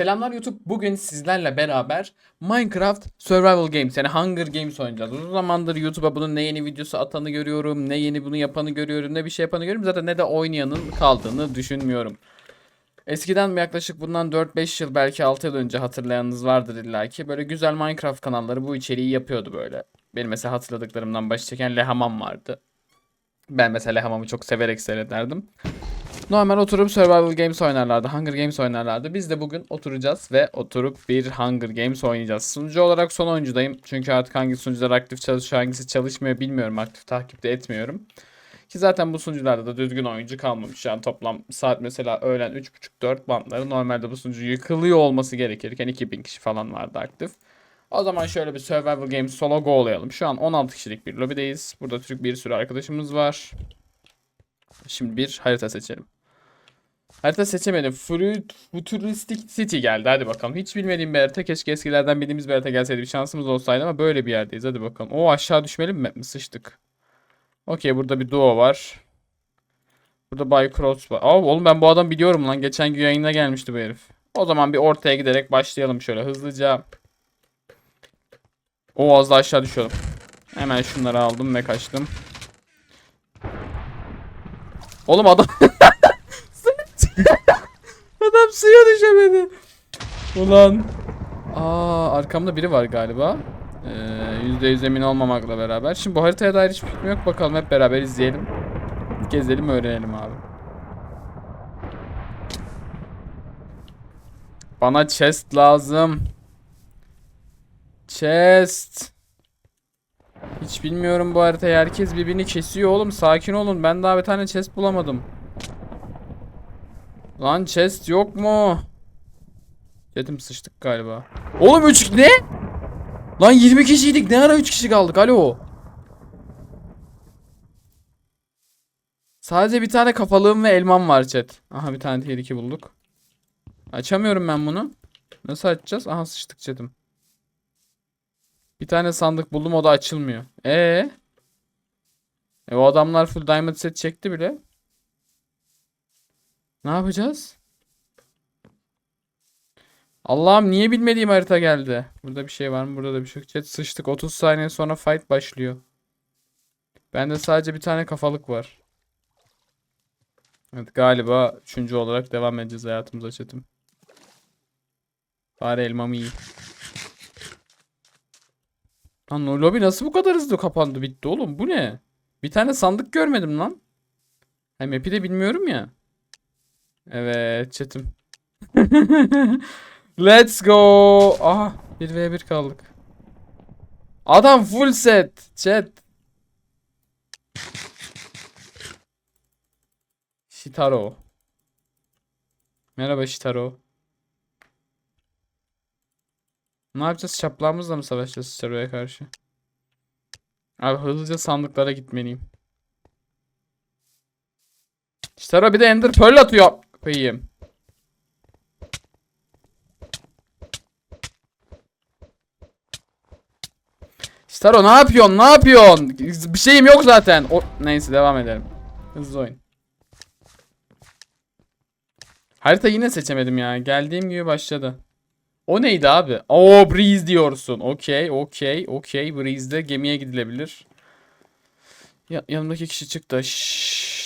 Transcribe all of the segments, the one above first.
Selamlar YouTube. Bugün sizlerle beraber Minecraft Survival Games yani Hunger Games oynayacağız. Uzun zamandır YouTube'a bunun ne yeni videosu atanı görüyorum, ne yeni bunu yapanı görüyorum, ne bir şey yapanı görüyorum. Zaten ne de oynayanın kaldığını düşünmüyorum. Eskiden yaklaşık bundan 4-5 yıl belki 6 yıl önce hatırlayanınız vardır illaki. Böyle güzel Minecraft kanalları bu içeriği yapıyordu böyle. Benim mesela hatırladıklarımdan baş çeken Lehamam vardı. Ben mesela Lehamam'ı çok severek seyrederdim. Normal oturup Survival Games oynarlardı. Hunger Games oynarlardı. Biz de bugün oturacağız ve oturup bir Hunger Games oynayacağız. Sunucu olarak son oyuncudayım. Çünkü artık hangi sunucular aktif çalışıyor hangisi çalışmıyor bilmiyorum. Aktif takipte etmiyorum. Ki zaten bu sunucularda da düzgün oyuncu kalmamış. Yani toplam saat mesela öğlen 3.30-4 bantları. Normalde bu sunucu yıkılıyor olması gerekirken 2000 kişi falan vardı aktif. O zaman şöyle bir Survival Games solo go olayalım. Şu an 16 kişilik bir lobideyiz. Burada Türk bir sürü arkadaşımız var. Şimdi bir harita seçelim. Harita seçemedim. Fruit Futuristic City geldi. Hadi bakalım. Hiç bilmediğim bir harita. Keşke eskilerden bildiğimiz bir harita gelseydi. Bir şansımız olsaydı ama böyle bir yerdeyiz. Hadi bakalım. O aşağı düşmeli mi? Sıçtık. Okey burada bir duo var. Burada Bay Cross var. Aa, oğlum ben bu adam biliyorum lan. Geçen gün yayına gelmişti bu herif. O zaman bir ortaya giderek başlayalım şöyle hızlıca. O az da aşağı düşüyorum. Hemen şunları aldım ve kaçtım. Oğlum adam Adam suya düşemedi. Ulan. Aa arkamda biri var galiba. Ee, %100 emin olmamakla beraber. Şimdi bu haritaya dair hiçbir fikrim yok. Bakalım hep beraber izleyelim. Gezelim öğrenelim abi. Bana chest lazım. Chest. Hiç bilmiyorum bu haritayı. Herkes birbirini kesiyor oğlum. Sakin olun. Ben daha bir tane chest bulamadım. Lan chest yok mu? Dedim sıçtık galiba. Oğlum 3 ne? Lan 20 kişiydik. Ne ara 3 kişi kaldık? Alo. Sadece bir tane kafalığım ve elmam var chat. Aha bir tane tehlike bulduk. Açamıyorum ben bunu. Nasıl açacağız? Aha sıçtık chatim. Bir tane sandık buldum o da açılmıyor. Ee? E o adamlar full diamond set çekti bile. Ne yapacağız? Allah'ım niye bilmediğim harita geldi? Burada bir şey var mı? Burada da bir şey yok. Chat sıçtık. 30 saniye sonra fight başlıyor. Bende sadece bir tane kafalık var. Evet galiba üçüncü olarak devam edeceğiz hayatımıza chatim. Bari elmamı iyi. Lan o lobi nasıl bu kadar hızlı kapandı bitti oğlum bu ne? Bir tane sandık görmedim lan. Hem map'i de bilmiyorum ya. Evet chatim. Let's go. Aha 1v1 kaldık. Adam full set. Chat. Shitaro. Merhaba Shitaro. Ne yapacağız? Şaplağımızla mı savaşacağız Shitaro'ya karşı? Abi hızlıca sandıklara gitmeliyim. Shitaro bir de Ender Pearl atıyor. Koyayım. Staro ne yapıyorsun? Ne yapıyorsun? Bir şeyim yok zaten. O neyse devam edelim. Hızlı oyun. Harita yine seçemedim ya. Geldiğim gibi başladı. O neydi abi? Oo Breeze diyorsun. Okey, okey, okey. Breeze'de gemiye gidilebilir. Ya, yanımdaki kişi çıktı.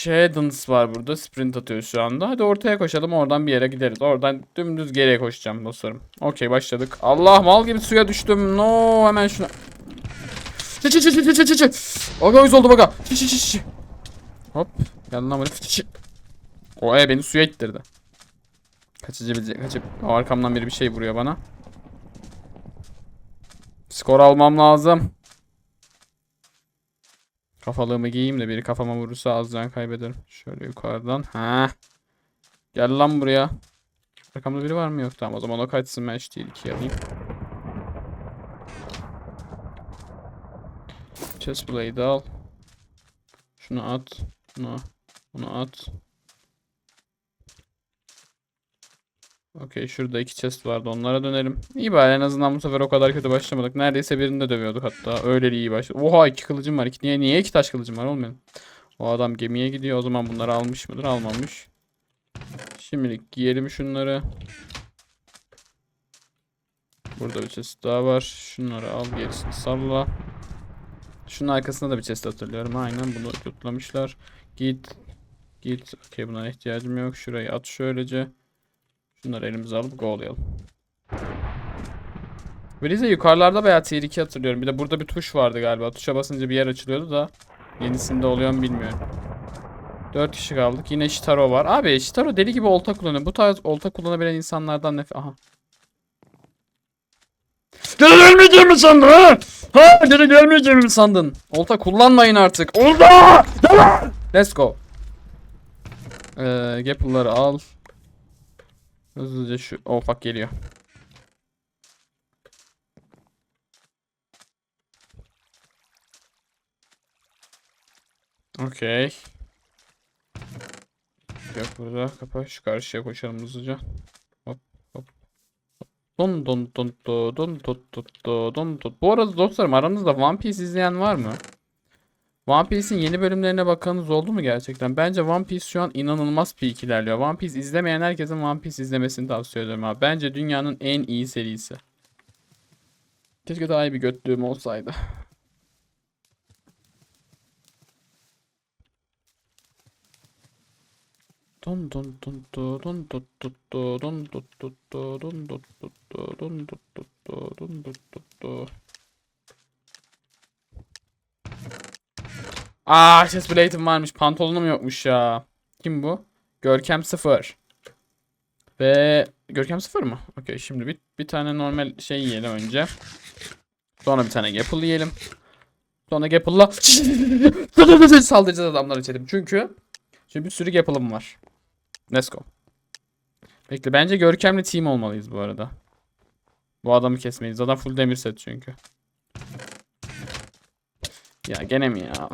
Shadens var burada. Sprint atıyor şu anda. Hadi ortaya koşalım. Oradan bir yere gideriz. Oradan dümdüz geriye koşacağım dostlarım. Okey başladık. Allah mal gibi suya düştüm. No hemen şuna. Çı çı çı çı çı çı çı. Aga yüz oldu baga. Çı çı çı çı. Hop. Lan böyle. Çı çı. O e beni suya ittirdi. Kaçabilecek kaçıp arkamdan biri bir şey vuruyor bana. Skor almam lazım. Kafalığımı giyeyim de biri kafama vurursa az can kaybederim. Şöyle yukarıdan. Ha. Gel lan buraya. Arkamda biri var mı? Yok tamam o zaman o kaçsın ben şu değil iki alayım. Chest blade al. Şunu at. Bunu, bunu at. Okey şurada iki chest vardı onlara dönelim. İyi bari en azından bu sefer o kadar kötü başlamadık. Neredeyse birini de dövüyorduk hatta. Öyle iyi başladı. Oha iki kılıcım var. İki, niye, niye iki taş kılıcım var olmuyor. O adam gemiye gidiyor. O zaman bunları almış mıdır? Almamış. Şimdilik giyelim şunları. Burada bir chest daha var. Şunları al gerisini salla. Şunun arkasında da bir chest hatırlıyorum. Aynen bunu tutlamışlar. Git. Git. Okey buna ihtiyacım yok. Şurayı at şöylece. Şunları elimize alıp go'layalım. Breeze yukarılarda veya tier 2 hatırlıyorum. Bir de burada bir tuş vardı galiba. Tuşa basınca bir yer açılıyordu da. Yenisinde oluyor mu bilmiyorum. 4 kişi kaldık. Yine Shitaro var. Abi Shitaro deli gibi olta kullanıyor. Bu tarz olta kullanabilen insanlardan nefret... Aha. Geri gelmeyeceğimi mi sandın ha? Ha geri gelmeyeceğimi mi sandın? Olta kullanmayın artık. Olta! Let's go. Ee, Gapple'ları al. Hızlıca şu... Oh fuck geliyor. Okey. Yok burada. Kapa şu karşıya koşalım hızlıca. Hop hop. Don don don do don don don do don don. Bu arada dostlarım aranızda One Piece izleyen var mı? One Piece'in yeni bölümlerine bakanınız oldu mu gerçekten? Bence One Piece şu an inanılmaz peak ilerliyor. One Piece izlemeyen herkesin One Piece izlemesini tavsiye ederim abi. Bence dünyanın en iyi serisi. Keşke daha iyi bir götlüğüm olsaydı. Don don don do don do do do don do do do don do do do don do do do don Aa chest plate'im varmış. Pantolonum yokmuş ya. Kim bu? Görkem 0. Ve Görkem 0 mı? Okey şimdi bir, bir tane normal şey yiyelim önce. Sonra bir tane Gapple yiyelim. Sonra Gapple'la saldıracağız adamları içelim. Çünkü çünkü bir sürü Gapple'ım var. Let's go. Bekle bence görkemli team olmalıyız bu arada. Bu adamı kesmeyiz. Adam full demir set çünkü. Ya gene mi ya?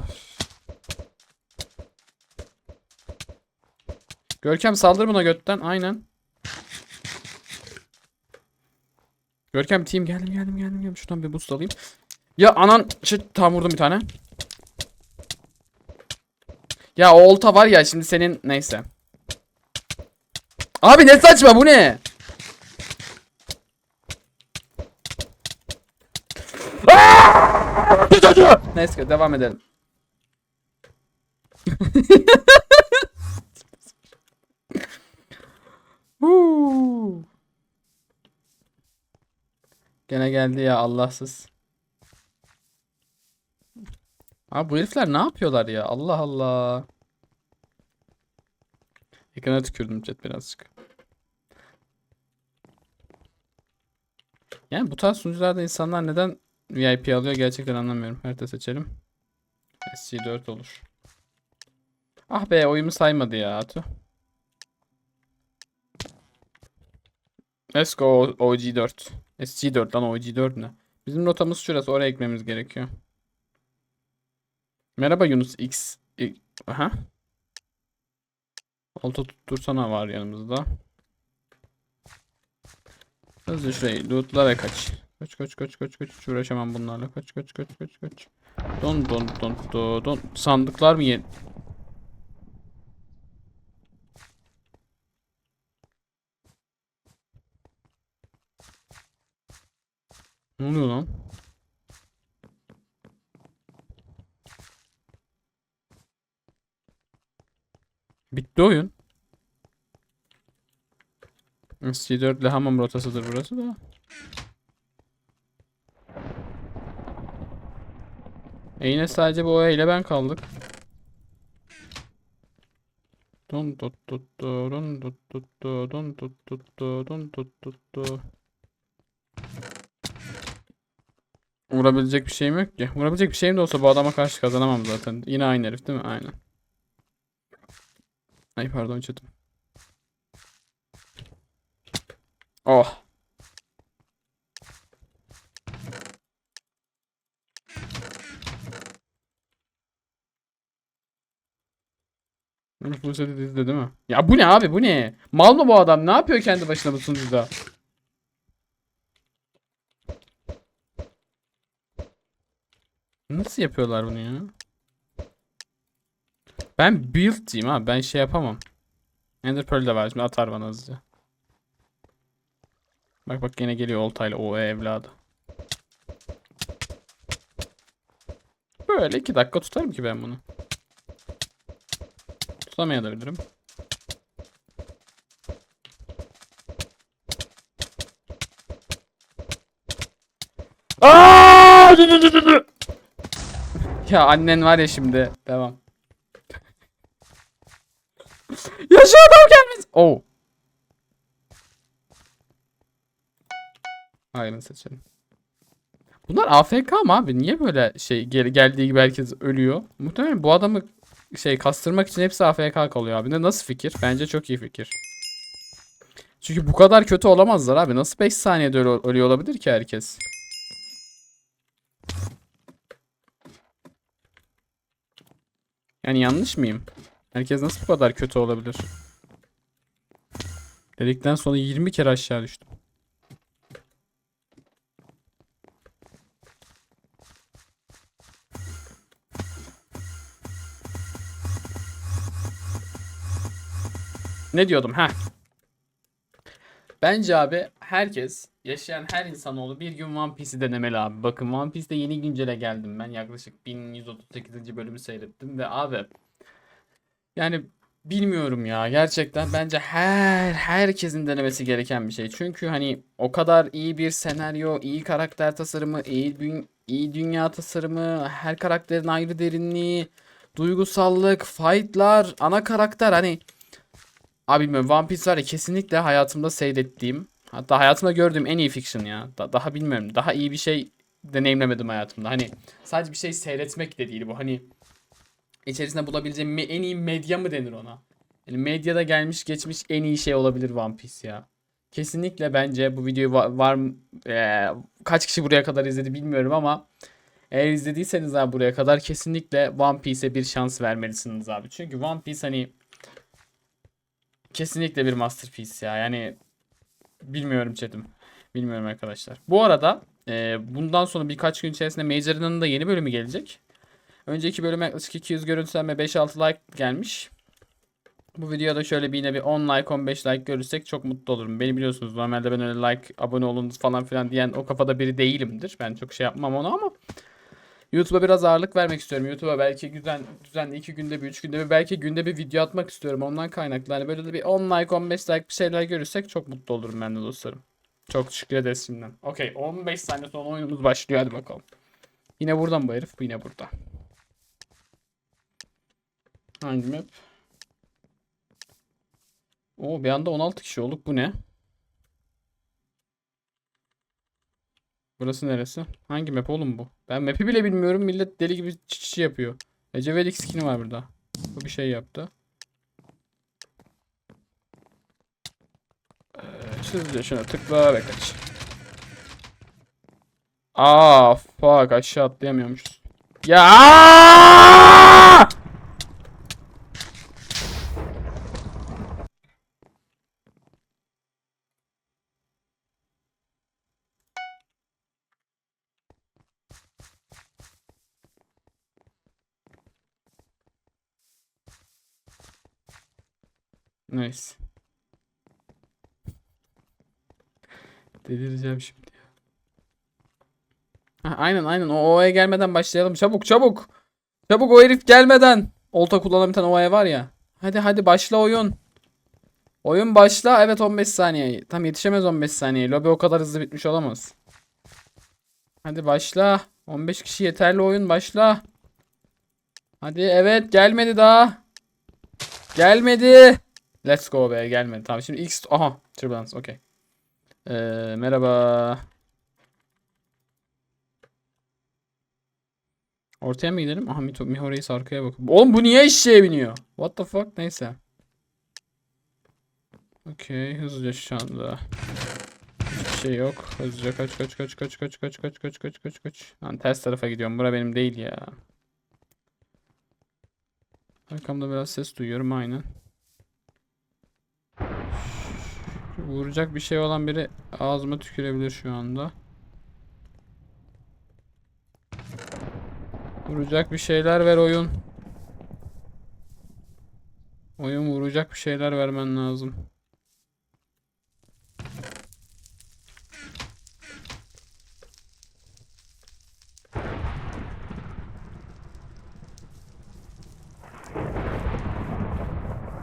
Görkem saldır buna götten. Aynen. Görkem team geldim geldim geldim geldim. Şuradan bir boost alayım. Ya anan shit tam vurdum bir tane. Ya o olta var ya şimdi senin neyse. Abi ne saçma bu ne? Neyse devam edelim. Huu. Gene geldi ya Allahsız. Abi bu herifler ne yapıyorlar ya? Allah Allah. Ekrana tükürdüm chat birazcık. Yani bu tarz sunucularda insanlar neden VIP alıyor gerçekten anlamıyorum. Harita seçelim. SC4 olur. Ah be oyumu saymadı ya Atu. Let's go OG4. SC4 lan OG4 ne? Bizim rotamız şurası oraya ekmemiz gerekiyor. Merhaba Yunus X. Aha. Olta tuttursana var yanımızda. Hızlı şurayı lootla ve kaç. Kaç kaç kaç kaç kaç hiç uğraşamam bunlarla. Kaç kaç kaç kaç kaç. Don don don don don. Sandıklar mı yeni? Ne oluyor lan? Bitti oyun. C4 ile hamam rotasıdır burası da. E yine sadece bu ile ben kaldık. Don tut tut tu, don tut tut tu, don tut tut tu, don tut tut Vurabilecek bir şeyim yok ki. Vurabilecek bir şeyim de olsa bu adama karşı kazanamam zaten. Yine aynı herif değil mi? Aynen. Ay pardon chatim. Oh. Bu seti dizdi değil mi? Ya bu ne abi bu ne? Mal mı bu adam? Ne yapıyor kendi başına bu sunucuda? Nasıl yapıyorlar bunu ya? Ben build'ciyim ha. Ben şey yapamam. Ender Pearl de var. Şimdi atar bana hızlıca. Bak bak yine geliyor oltayla o evladı. Böyle iki dakika tutarım ki ben bunu. Tutamayabilirim. Ya annen var ya şimdi. Devam. ya şu adam gelmez. Oh. Hayırını seçelim. Bunlar AFK mı abi? Niye böyle şey gel geldiği gibi herkes ölüyor? Muhtemelen bu adamı şey kastırmak için hepsi AFK kalıyor abi. Ne nasıl fikir? Bence çok iyi fikir. Çünkü bu kadar kötü olamazlar abi. Nasıl 5 saniyede ölü- ölüyor olabilir ki herkes? Yani yanlış mıyım? Herkes nasıl bu kadar kötü olabilir? Dedikten sonra 20 kere aşağı düştüm. Ne diyordum ha? Bence abi herkes yaşayan her insanoğlu bir gün One Piece'i denemeli abi. Bakın One Piece'te yeni güncele geldim ben. Yaklaşık 1138. bölümü seyrettim ve abi yani bilmiyorum ya gerçekten bence her herkesin denemesi gereken bir şey. Çünkü hani o kadar iyi bir senaryo, iyi karakter tasarımı, iyi dü- iyi dünya tasarımı, her karakterin ayrı derinliği, duygusallık, fightlar, ana karakter hani Abi bilmiyorum One Piece var ya kesinlikle hayatımda seyrettiğim hatta hayatımda gördüğüm en iyi fiction ya. Da- daha bilmiyorum. Daha iyi bir şey deneyimlemedim hayatımda. Hani sadece bir şey seyretmek de değil bu. Hani içerisinde bulabileceğim en iyi medya mı denir ona? Yani medyada gelmiş geçmiş en iyi şey olabilir One Piece ya. Kesinlikle bence bu videoyu va- var mı- eee, kaç kişi buraya kadar izledi bilmiyorum ama eğer izlediyseniz abi buraya kadar kesinlikle One Piece'e bir şans vermelisiniz abi. Çünkü One Piece hani Kesinlikle bir masterpiece ya. Yani bilmiyorum chatim. Bilmiyorum arkadaşlar. Bu arada e, bundan sonra birkaç gün içerisinde Major'ın da yeni bölümü gelecek. Önceki bölüme yaklaşık 200 görüntülenme 5-6 like gelmiş. Bu videoda şöyle bir yine bir 10 like 15 like görürsek çok mutlu olurum. Beni biliyorsunuz normalde ben öyle like abone olun falan filan diyen o kafada biri değilimdir. Ben çok şey yapmam ona ama YouTube'a biraz ağırlık vermek istiyorum. YouTube'a belki düzen, düzenli iki günde bir, üç günde bir, belki günde bir video atmak istiyorum. Ondan kaynaklı. Hani böyle de bir 10 like, 15 like bir şeyler görürsek çok mutlu olurum ben de dostlarım. Çok teşekkür ederiz şimdiden. Okey 15 saniye sonra oyunumuz başlıyor. Hadi bakalım. Yine buradan bu herif. Yine burada. Hangi map? Oo bir anda 16 kişi olduk. Bu ne? Burası neresi? Hangi map oğlum bu? Ben map'i bile bilmiyorum. Millet deli gibi çiçi yapıyor. Ecevelik skin'i var burada. Bu bir şey yaptı. Hızlıca şuna tıkla ve kaç. Aa fuck aşağı atlayamıyormuşuz. Ya! Nice. Delireceğim şimdi. Ha, aynen aynen o ovaya gelmeden başlayalım. Çabuk çabuk. Çabuk o herif gelmeden. Olta kullanan bir tane ovaya var ya. Hadi hadi başla oyun. Oyun başla. Evet 15 saniye. Tam yetişemez 15 saniye. Lobi o kadar hızlı bitmiş olamaz. Hadi başla. 15 kişi yeterli oyun başla. Hadi evet gelmedi daha. Gelmedi. Let's go be gelmedi. Tamam şimdi X aha Turbulence okey. Ee, merhaba. Ortaya mı gidelim? Aha Mito, Miho Reis arkaya bak. Oğlum bu niye eşeğe biniyor? What the fuck? Neyse. Okey hızlıca şu anda. Hiçbir şey yok. Hızlıca kaç kaç kaç kaç kaç kaç kaç kaç kaç kaç kaç. Lan ters tarafa gidiyorum. Bura benim değil ya. Arkamda biraz ses duyuyorum aynen. Vuracak bir şey olan biri ağzıma tükürebilir şu anda. Vuracak bir şeyler ver oyun. Oyun vuracak bir şeyler vermen lazım.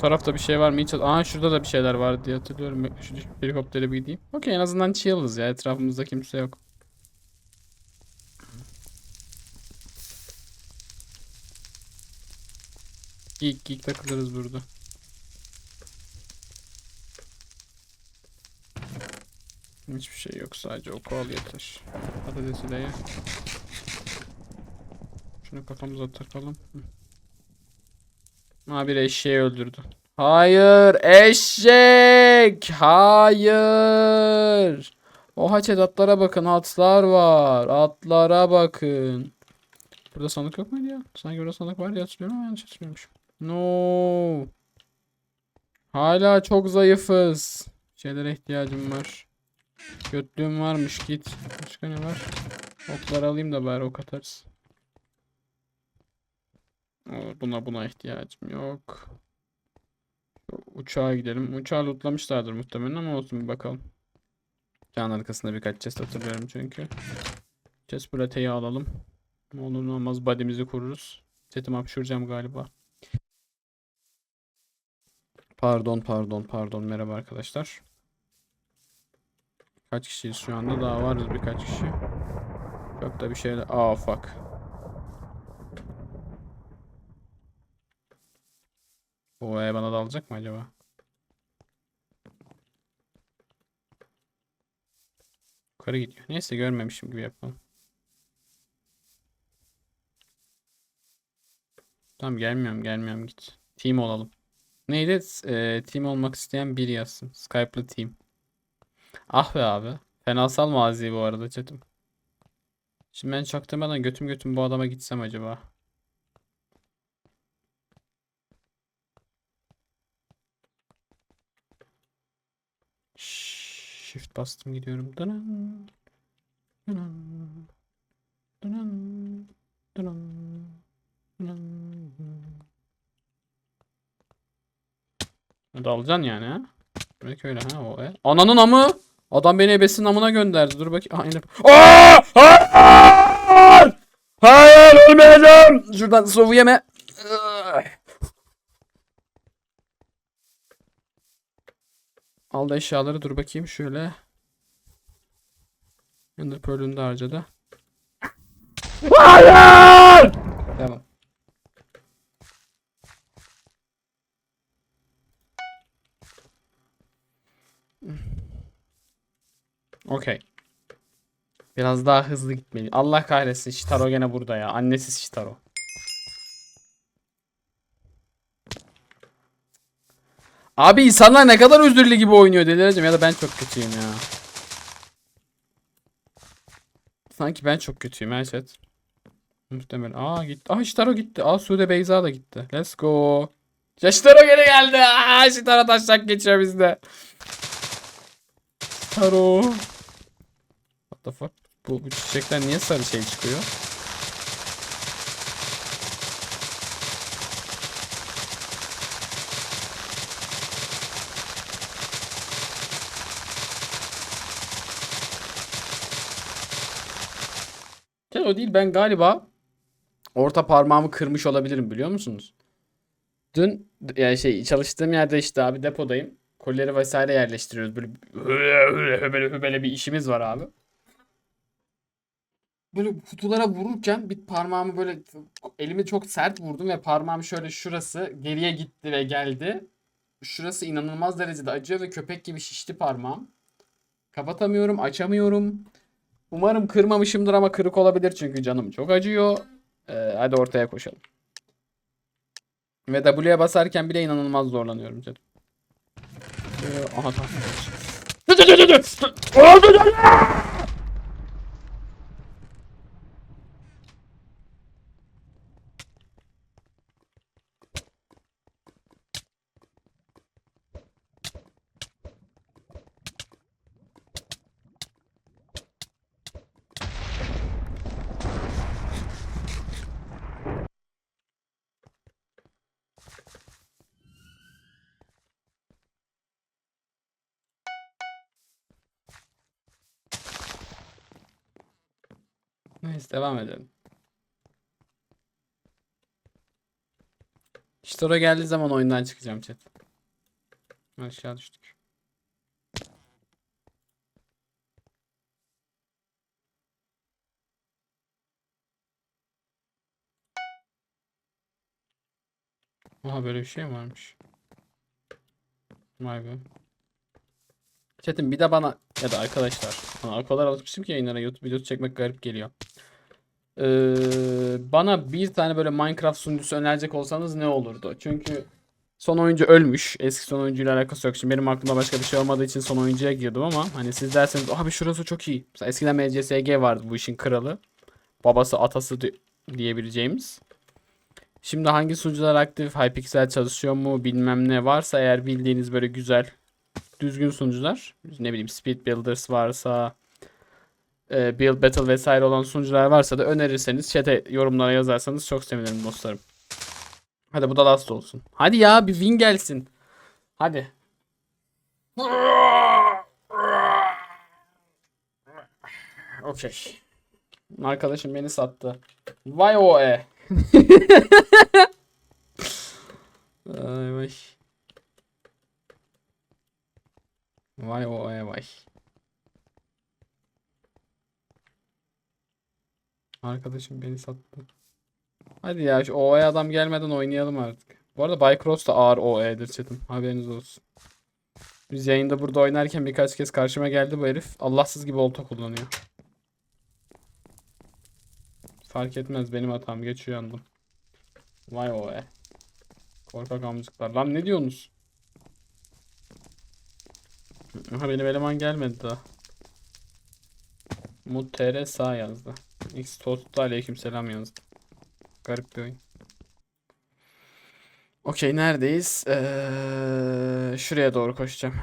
Tarafta bir şey var mı hiç? Aa şurada da bir şeyler var diye hatırlıyorum. Şu helikoptere bir gideyim. Okey en azından chill'ız ya. Etrafımızda kimse yok. Geek geek takılırız burada. Hiçbir şey yok sadece oku al yeter. Patatesi de. Şunu kafamıza takalım. Hı. Ha bir eşeği öldürdü. Hayır eşek. Hayır. O haçet atlara bakın atlar var. Atlara bakın. Burada sandık yok muydu ya? Sanki burada sandık var diye hatırlıyorum ama yanlış hatırlıyormuşum. No. Hala çok zayıfız. Şeylere ihtiyacım var. Götlüğüm varmış git. Başka ne var? Oklar alayım da bari ok atarız. Buna buna ihtiyacım yok. Uçağa gidelim. Uçağı lootlamışlardır muhtemelen ama olsun bir bakalım. Can arkasında birkaç chest hatırlıyorum çünkü. Chest plate'yi alalım. Ne olur olmaz body'mizi kururuz. Setimi hapşuracağım galiba. Pardon pardon pardon merhaba arkadaşlar. Kaç kişiyiz şu anda? Daha varız birkaç kişi. Çok da bir şeyler... Aa fuck. O e bana dalacak mı acaba? Yukarı gidiyor. Neyse görmemişim gibi yapalım. Tamam gelmiyorum gelmiyorum git. Team olalım. Neydi? Eee, team olmak isteyen biri yazsın. Skype'lı team. Ah be abi. Fenasal mazi bu arada chatim. Şimdi ben çaktırmadan götüm götüm bu adama gitsem acaba. Bastım gidiyorum. Dının. Dının. Dının. Dının. Dının. Dalacaksın yani ha? Demek öyle ha o e. Ananın amı! Adam beni ebesinin amına gönderdi. Dur bakayım. İnip. Aa! Hayır! Hayır ölmeyeceğim! Şuradan sovu yeme. Aldı eşyaları dur bakayım şöyle. Ender Pearl'ünü de harcadı. Hayır! Tamam. Okey. Biraz daha hızlı gitmeliyim. Allah kahretsin Shitaro gene burada ya. Annesiz Shitaro. Abi insanlar ne kadar özürlü gibi oynuyor delireceğim ya da ben çok kötüyüm ya. Sanki ben çok kötüyüm her şey. Muhtemelen. Aa gitti. Aa Shitaro gitti. Aa Sude Beyza da gitti. Let's go. Ya Shitaro geri geldi. Aa Shitaro taşak geçiyor bizde. Shitaro. What the fuck? Bu, bu çiçekten niye sarı şey çıkıyor? O değil ben galiba orta parmağımı kırmış olabilirim biliyor musunuz? Dün yani şey çalıştığım yerde işte abi depodayım. Kolileri vesaire yerleştiriyoruz. Böyle böyle, böyle bir işimiz var abi. Böyle kutulara vururken bir parmağımı böyle elimi çok sert vurdum ve parmağım şöyle şurası geriye gitti ve geldi. Şurası inanılmaz derecede acıyor ve köpek gibi şişti parmağım. Kapatamıyorum, açamıyorum. Umarım kırmamışımdır ama kırık olabilir çünkü canım çok acıyor. Ee, hadi ortaya koşalım. Ve W'ye basarken bile inanılmaz zorlanıyorum canım. Ee, aha tamam. Neyse devam edelim. Store'a geldiği zaman oyundan çıkacağım chat. Aşağı düştük. Oha böyle bir şey varmış? Vay be. Chat'im bir de bana ya da arkadaşlar bana o kadar alışmışım ki yayınlara YouTube videosu çekmek garip geliyor. Ee, bana bir tane böyle Minecraft sunucusu önerecek olsanız ne olurdu? Çünkü son oyuncu ölmüş. Eski son oyuncuyla alakası yok. Şimdi benim aklımda başka bir şey olmadığı için son oyuncuya girdim ama hani siz derseniz abi şurası çok iyi. Mesela eskiden MCSG vardı bu işin kralı. Babası atası di- diyebileceğimiz. Şimdi hangi sunucular aktif? Hypixel çalışıyor mu? Bilmem ne varsa eğer bildiğiniz böyle güzel düzgün sunucular. Ne bileyim Speed Builders varsa e, Build Battle vesaire olan sunucular varsa da önerirseniz chat'e yorumlara yazarsanız çok sevinirim dostlarım. Hadi bu da last olsun. Hadi ya bir win gelsin. Hadi. Okey. Arkadaşım beni sattı. Vay o e. Ay vay. Vay e vay. Arkadaşım beni sattı. Hadi ya şu OE adam gelmeden oynayalım artık. Bu arada Bycross da ağır OE'dir chatim. Haberiniz olsun. Biz yayında burada oynarken birkaç kez karşıma geldi bu herif. Allahsız gibi olta kullanıyor. Fark etmez benim hatam. Geç uyandım. Vay OE. Korkak amcıklar. Lan ne diyorsunuz? Aha benim eleman gelmedi daha. Mut TR sağ yazdı. X Tost'ta aleykümselam yazdı. Garip bir oyun. Okey neredeyiz? Ee, şuraya doğru koşacağım.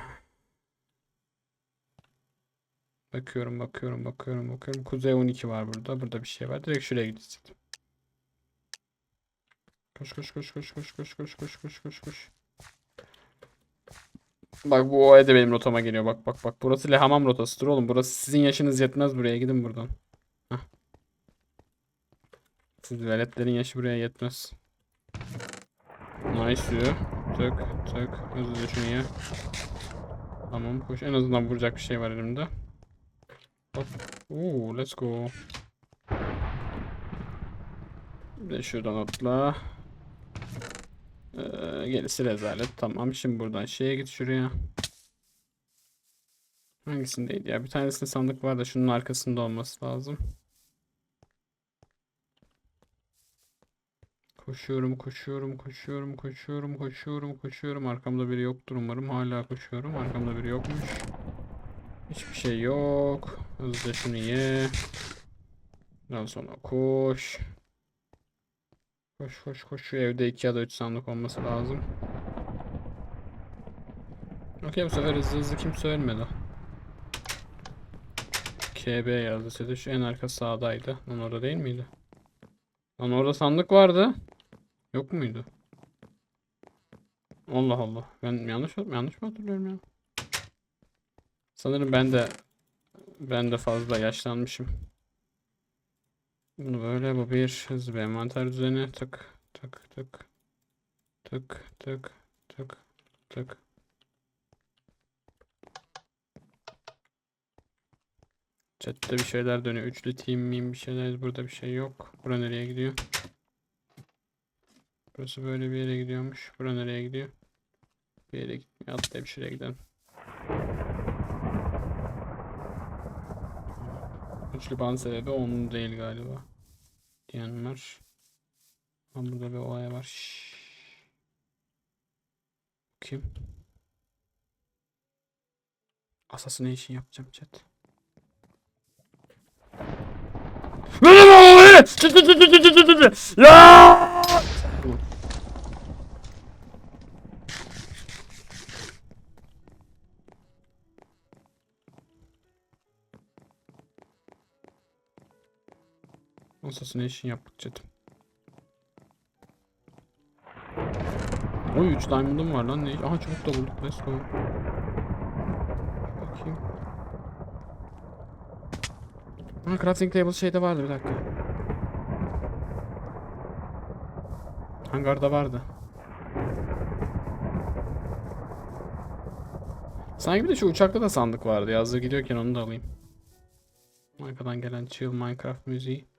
Bakıyorum bakıyorum bakıyorum bakıyorum. Kuzey 12 var burada. Burada bir şey var. Direkt şuraya gideceğim. Koş koş koş koş koş koş koş koş koş koş koş. Bak bu OE de benim rotama geliyor. Bak bak bak. Burası Lehamam rotasıdır oğlum. Burası sizin yaşınız yetmez buraya. Gidin buradan. Hah. Siz veletlerin yaşı buraya yetmez. Nice diyor. Tık tık. Hızlıca şunu ye. Tamam koş. En azından vuracak bir şey var elimde. Hop. Oo, let's go. Bir de şuradan atla. Gerisi rezalet. Tamam. Şimdi buradan şeye git şuraya. Hangisindeydi ya? Bir tanesinde sandık var da şunun arkasında olması lazım. Koşuyorum, koşuyorum, koşuyorum, koşuyorum, koşuyorum, koşuyorum. Arkamda biri yoktur umarım. Hala koşuyorum. Arkamda biri yokmuş. Hiçbir şey yok. Hızlıca şunu ye. Daha sonra koş. Koş koş koş. Şu evde 2 ya da 3 sandık olması lazım. Okey bu sefer hızlı hızlı kimse ölmedi. KB yazdı. Sede şu en arka sağdaydı. Lan orada değil miydi? Lan orada sandık vardı. Yok muydu? Allah Allah. Ben yanlış yanlış mı hatırlıyorum ya? Sanırım ben de ben de fazla yaşlanmışım. Bunu böyle bu bir hızlı bir envanter düzeni tık tık tık tık tık tık tık Chat'te bir şeyler dönüyor. Üçlü team miyim bir şeyler. Burada bir şey yok. Bura nereye gidiyor? Burası böyle bir yere gidiyormuş. Bura nereye gidiyor? Bir yere gitmiyor. Atlayıp şuraya gidelim. Üçlü sebebi onun değil galiba. Diyen var. Ama burada bir olay var. Şşş. Kim? Assassination yapacağım chat. Ya! Assassination yaptık chatim. Oy 3 diamond'ım var lan. Ne? Aha çubuk da bulduk. Let's go. Bakayım. Ha crafting table şeyde vardı bir dakika. Hangarda vardı. Sanki bir de şu uçakta da sandık vardı. Yazdığı gidiyorken onu da alayım. Arkadan gelen chill Minecraft müziği.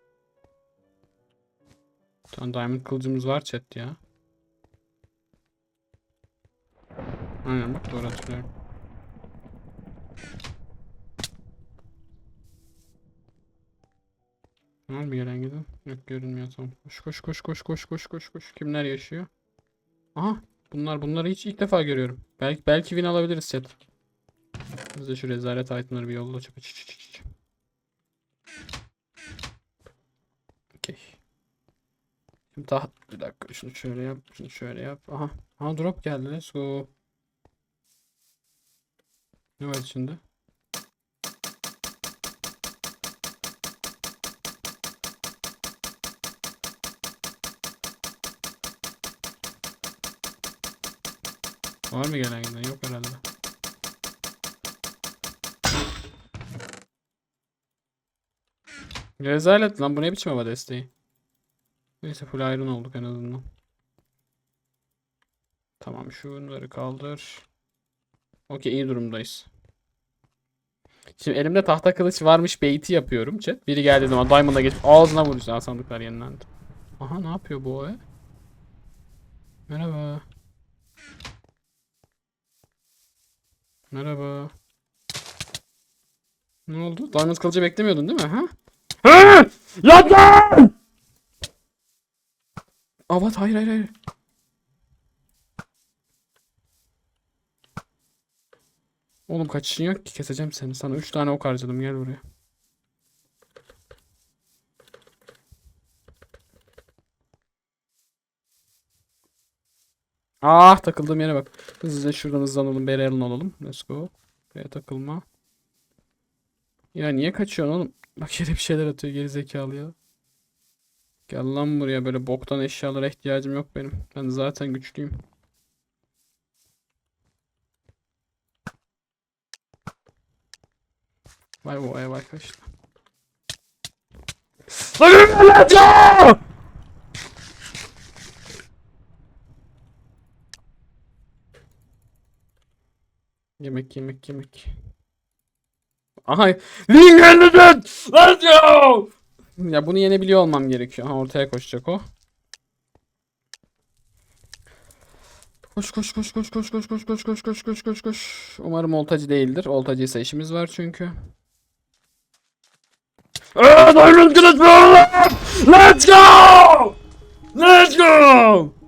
Bir diamond kılıcımız var chat ya. Aynen bak doğru hatırlıyorum. Var mı gelen giden? Yok görünmüyor tamam. Koş koş koş koş koş koş koş koş. Kimler yaşıyor? Aha bunlar bunları hiç ilk defa görüyorum. Belki belki win alabiliriz chat. Biz de şu rezalet itemları bir yolla çık çık çık çık. Okey. Şimdi taht bir dakika şunu şöyle yap şunu şöyle yap. Aha. Aha drop geldi let's go. Ne var içinde? Var mı gelen giden? Yok herhalde. Rezalet lan bu ne biçim hava desteği? Neyse full iron olduk en azından. Tamam şunları kaldır. Okey iyi durumdayız. Şimdi elimde tahta kılıç varmış beyti yapıyorum chat. Biri geldiği zaman diamond'a geçip ağzına vurursun. Aa, sandıklar yenilendi. Aha ne yapıyor bu o? Merhaba. Merhaba. Ne oldu? Diamond kılıcı beklemiyordun değil mi? Ha? Ha! Yapma! Avat hayır hayır hayır. Oğlum kaçışın yok ki keseceğim seni. Sana 3 tane ok harcadım gel buraya. Ah takıldığım yere bak. Hızlıca şuradan hızlanalım. Berelin olalım. Let's go. Buraya takılma. Ya niye kaçıyorsun oğlum? Bak yere bir şeyler atıyor geri zekalı ya. Gel lan buraya böyle boktan eşyalara ihtiyacım yok benim. Ben zaten güçlüyüm. Vay vay vay kaçtı. Go! Yemek yemek yemek. Aha Hamilton! Let's go! Ya bunu yenebiliyor olmam gerekiyor. Ha ortaya koşacak o. Koş koş koş koş koş koş koş koş koş koş koş koş koş. Umarım oltacı değildir. Oltacıysa işimiz var çünkü. Evet, Let's go! Let's go!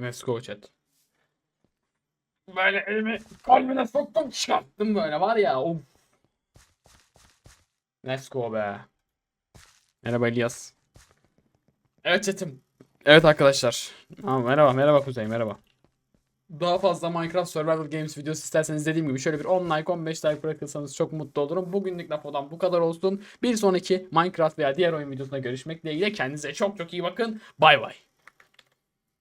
Let's go chat. Böyle elimi kalbine soktum çıkarttım böyle var ya of. Let's go be. Merhaba İlyas. Evet chatim. Evet arkadaşlar. Aa, merhaba merhaba Kuzey merhaba. Daha fazla Minecraft Survival Games videosu isterseniz dediğim gibi şöyle bir 10 like 15 like bırakırsanız çok mutlu olurum. Bugünlük lafodan bu kadar olsun. Bir sonraki Minecraft veya diğer oyun videosunda görüşmek dileğiyle. Kendinize çok çok iyi bakın. Bay bay.